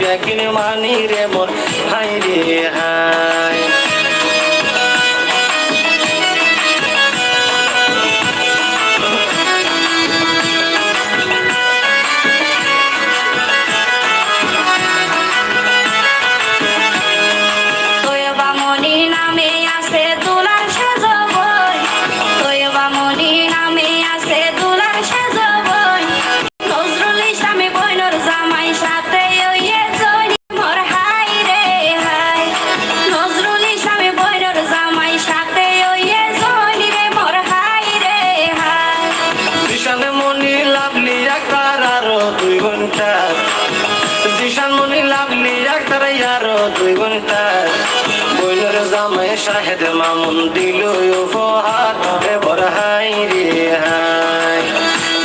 ব্যাকিন মানি রে মোর হাই রে হাই আরও দুই ঘণ্টা বইলের জামাই শাহেদ মামুন দিল উপহার। বড় হাই রে হাই।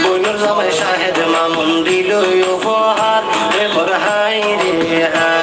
বইলের জামাই শাহেদ মামুন দিল উপহার। বড় হাই রে হাই।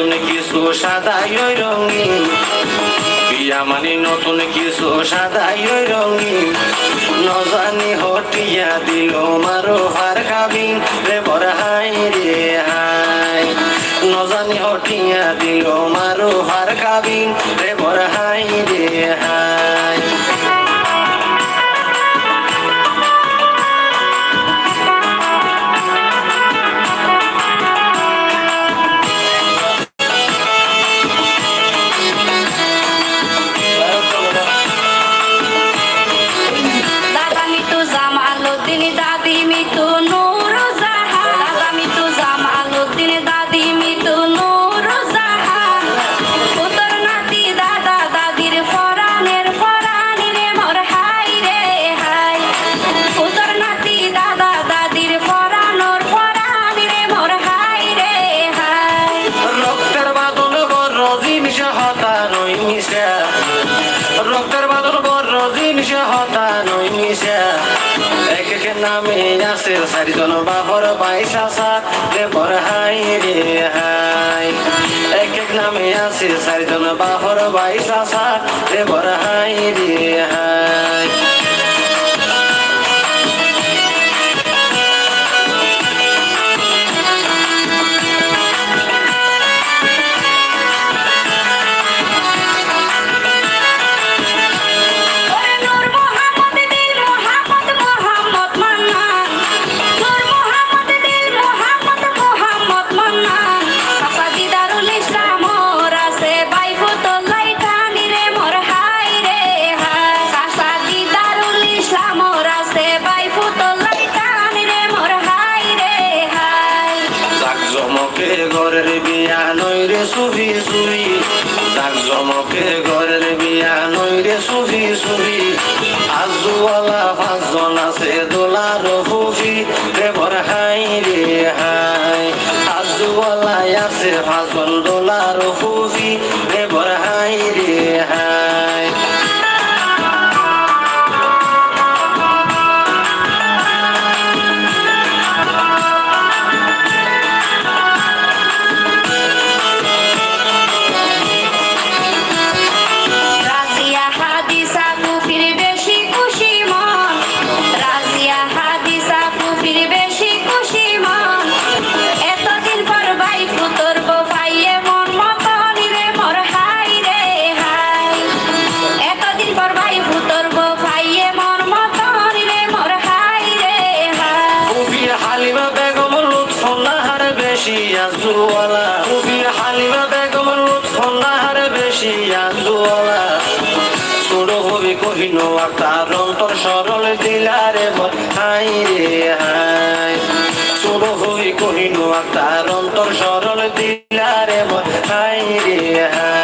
নতুন কিছু সাদাই ওই রঙিন। বিয়া মানি নতুন কিছু সাদাই ওই রঙিন। নজানি হটিয়া দিল মারো হার কাবিন। রে হাই রে হাই। নজানি হটিয়া দিল মারো হার কাবিন। রে হাই রে হাই। আছে সারিজন বাপর পয়সা সা রে বড় হাই রে হাই। এক এক নামে আছে সারিজন বাপর পয়সা সা রে বড় হাই রে হাই। সুফি জাক জমকে ঘরের বিয়া নই রে সুফি সুফি আজুওয়ালা পাঁচজন আছে দোলার ফুফি। রে বর হাই রে হাই। আজুওয়ালা আছে পাঁচজন দোলার ফুফি। রে বর হাই রে হাই। লুৎফুল্লাহর বেশি সুর ছোট হবি আর তার অন্তর সরল দিলারে হাই রে হাই ছোট হবি কহিন তার অন্তর সরল দিলারে হাই রে হাই